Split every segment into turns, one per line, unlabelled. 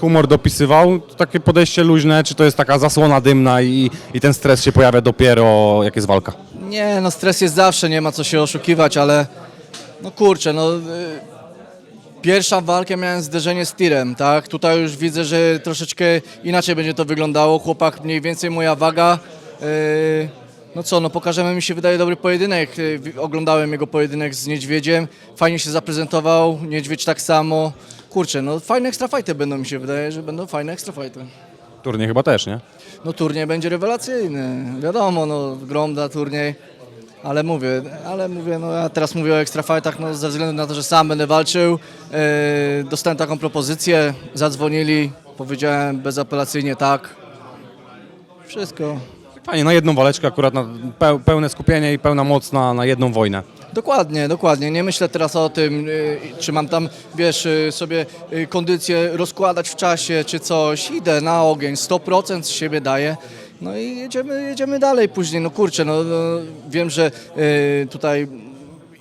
Humor dopisywał, takie podejście luźne, czy to jest taka zasłona dymna i, i ten stres się pojawia dopiero jak jest walka?
Nie, no stres jest zawsze, nie ma co się oszukiwać, ale no kurczę, no y, pierwsza walkę miałem zderzenie z tirem, tak? Tutaj już widzę, że troszeczkę inaczej będzie to wyglądało. Chłopak mniej więcej moja waga. y, no co, no pokażemy mi się wydaje dobry pojedynek. Y, Oglądałem jego pojedynek z Niedźwiedziem. Fajnie się zaprezentował, Niedźwiedź tak samo. Kurczę, no fajne ekstrafajty będą mi się wydaje, że będą fajne ekstrafajty.
Turniej chyba też, nie?
No turniej będzie rewelacyjny. Wiadomo, no Gromda turniej. Ale mówię, ale mówię, no ja teraz mówię o ekstrafightach, no ze względu na to, że sam będę walczył. Yy, dostałem taką propozycję, zadzwonili, powiedziałem bezapelacyjnie tak. Wszystko.
Fajnie, na jedną waleczkę akurat na peł, pełne skupienie i pełna moc na, na jedną wojnę.
Dokładnie, dokładnie. Nie myślę teraz o tym, y, czy mam tam, wiesz, y, sobie y, kondycję rozkładać w czasie, czy coś. Idę na ogień, 100% z siebie daję. No i jedziemy, jedziemy dalej później. No kurczę, no, no wiem, że y, tutaj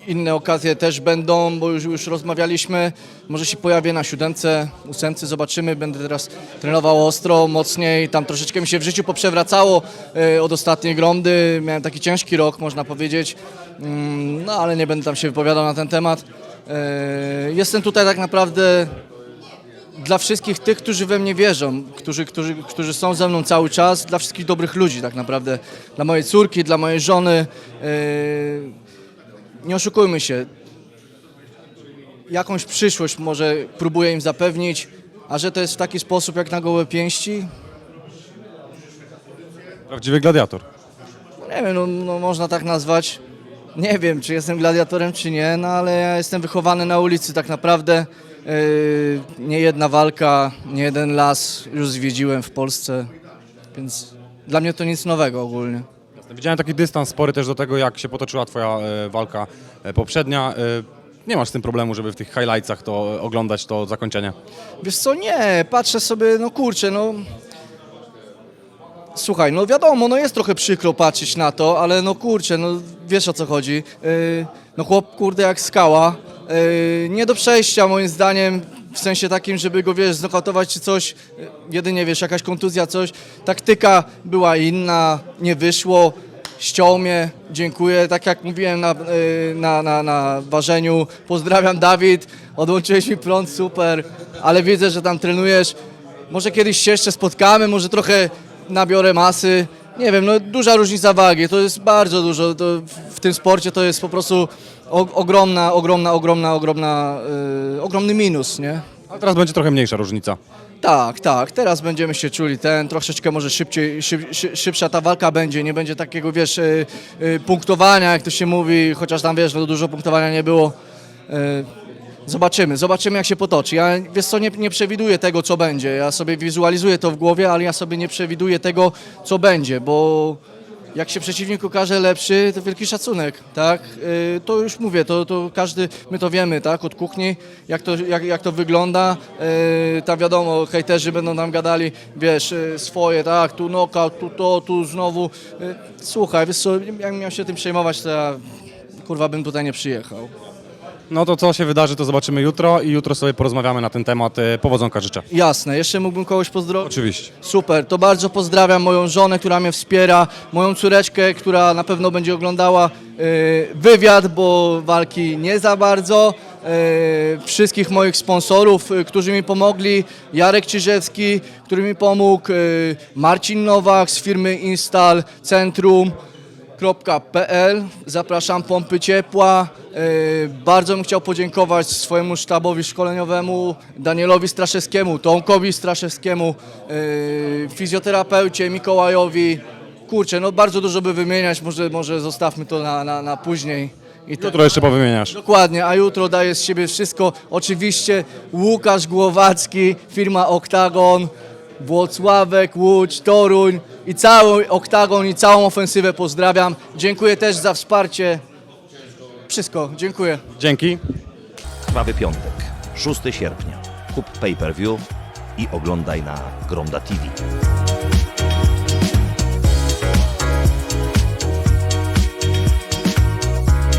inne okazje też będą, bo już, już rozmawialiśmy. Może się pojawię na siódemce, ósemce, zobaczymy. Będę teraz trenował ostro, mocniej. Tam troszeczkę mi się w życiu poprzewracało e, od ostatniej gromdy. Miałem taki ciężki rok, można powiedzieć. Mm, No ale nie będę tam się wypowiadał na ten temat. E, Jestem tutaj tak naprawdę dla wszystkich tych, którzy we mnie wierzą, którzy, którzy, którzy są ze mną cały czas, dla wszystkich dobrych ludzi tak naprawdę. Dla mojej córki, dla mojej żony. E, Nie oszukujmy się, jakąś przyszłość może próbuję im zapewnić, a że to jest w taki sposób jak na gołe pięści,
Prawdziwy gladiator.
no nie wiem, no, no można tak nazwać. Nie wiem, czy jestem gladiatorem, czy nie, no ale ja jestem wychowany na ulicy tak naprawdę. Yy, nie jedna walka, nie jeden las już zwiedziłem w Polsce, więc dla mnie to nic nowego ogólnie.
Widziałem taki dystans spory też do tego, jak się potoczyła twoja e, walka e, poprzednia. E, nie masz z tym problemu, żeby w tych highlightsach to e, oglądać to zakończenie.
Wiesz co, nie, patrzę sobie, no kurczę, no... Słuchaj, no wiadomo, no jest trochę przykro patrzeć na to, ale no kurczę, no wiesz o co chodzi. Yy, no chłop, kurde, jak skała. Yy, nie do przejścia moim zdaniem, w sensie takim, żeby go, wiesz, znokautować czy coś. Jedynie, wiesz, jakaś kontuzja, coś. Taktyka była inna, nie wyszło. Ściął mnie, dziękuję. Tak jak mówiłem na, yy, na, na, na ważeniu, pozdrawiam Dawid, odłączyłeś mi prąd, super, ale widzę, że tam trenujesz. Może kiedyś się jeszcze spotkamy, może trochę nabiorę masy. Nie wiem, no duża różnica wagi, to jest bardzo dużo. To w- tym sporcie to jest po prostu o, ogromna, ogromna, ogromna, ogromna, yy, ogromny minus, nie?
A teraz będzie trochę mniejsza różnica.
Tak, tak, teraz będziemy się czuli ten, troszeczkę może szybciej, szyb, szy, szybsza ta walka będzie, nie będzie takiego, wiesz, y, y, punktowania, jak to się mówi, chociaż tam, wiesz, no dużo punktowania nie było. Y, zobaczymy, zobaczymy jak się potoczy. Ja, wiesz co, nie, nie przewiduję tego, co będzie, ja sobie wizualizuję to w głowie, ale ja sobie nie przewiduję tego, co będzie, bo jak się przeciwnik okaże lepszy, to wielki szacunek, tak? Y, To już mówię, to, to każdy, my to wiemy, tak, od kuchni, jak to, jak, jak to wygląda. Y, Tam wiadomo, hejterzy będą nam gadali, wiesz, y, swoje, tak, tu knockout, tu to, tu znowu. Y, Słuchaj, wiesz co, jak miał się tym przejmować, to ja, kurwa, bym tutaj nie przyjechał.
No to co się wydarzy, to zobaczymy jutro i jutro sobie porozmawiamy na ten temat. E, Powodzonka życzę.
Jasne, jeszcze mógłbym kogoś pozdrowić?
Oczywiście.
Super, to bardzo pozdrawiam moją żonę, która mnie wspiera, moją córeczkę, która na pewno będzie oglądała y, wywiad, bo walki nie za bardzo. y, wszystkich moich sponsorów, y, którzy mi pomogli, Jarek Czyżewski, który mi pomógł, y, Marcin Nowak z firmy Install Centrum www.pompy.pl. Zapraszam Pompy Ciepła. Yy, Bardzo bym chciał podziękować swojemu sztabowi szkoleniowemu, Danielowi Straszewskiemu, Tomkowi Straszewskiemu, yy, fizjoterapeucie Mikołajowi. Kurczę, no bardzo dużo by wymieniać, może, może zostawmy to na, na, na później. I tak.
Jutro jeszcze powymieniasz.
Dokładnie, a jutro daje z siebie wszystko. Oczywiście Łukasz Głowacki, firma Oktagon, Włocławek, Łódź, Toruń i cały Oktagon i całą ofensywę pozdrawiam. Dziękuję też za wsparcie. Wszystko, dziękuję.
Dzięki.
Krwawy piątek, 6 sierpnia. Kup pay-per-view i oglądaj na Gromda TV.